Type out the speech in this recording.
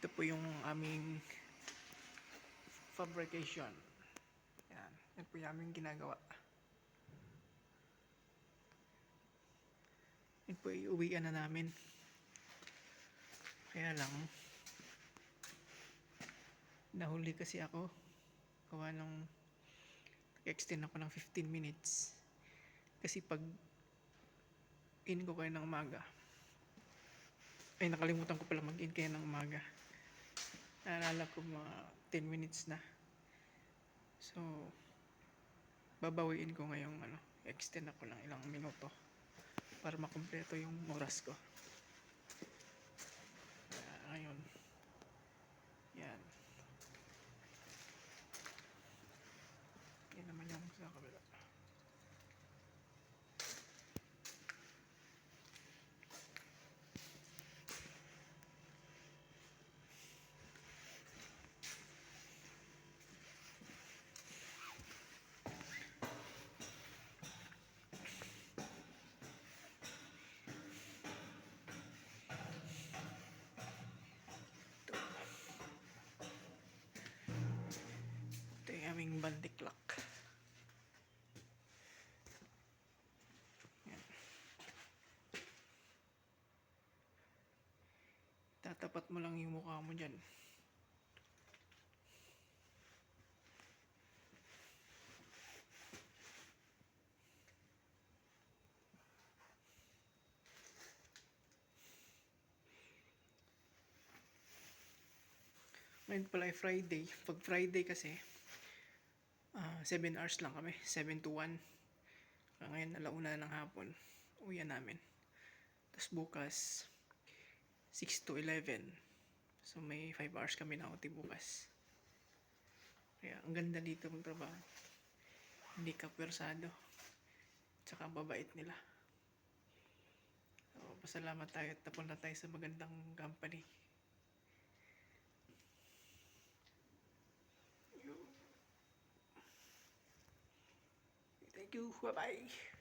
Ito po yung aming fabrication. Yan. Yan po yung aming ginagawa. Yan po iuwian na namin. Kaya lang, nahuli kasi ako. Gawa nung extend ako ng 15 minutes. Kasi pag in ko kayo ng umaga, ay nakalimutan ko pala mag-in kayo ng umaga. Naalala ko mga 10 minutes na. So, babawiin ko ngayong ano, extend ako lang ilang minuto para makumpleto yung oras ko. Kaya ngayon, yan. Yan naman yung sa kabila. Bandiklak. Tatapat mo lang yung mukha mo dyan. Ngayon pala ay Friday. Pag Friday kasi, ah 7 hours lang kami. 7 to 1. Kaya ngayon, alauna ng hapon. Uwi namin. Tapos bukas, 6 to 11. So may 5 hours kami na OT bukas. Kaya ang ganda dito magtrabaho. Hindi ka pwersado. Tsaka babait nila. So, pasalamat tayo at napunta tayo sa magandang company. you. Bye bye.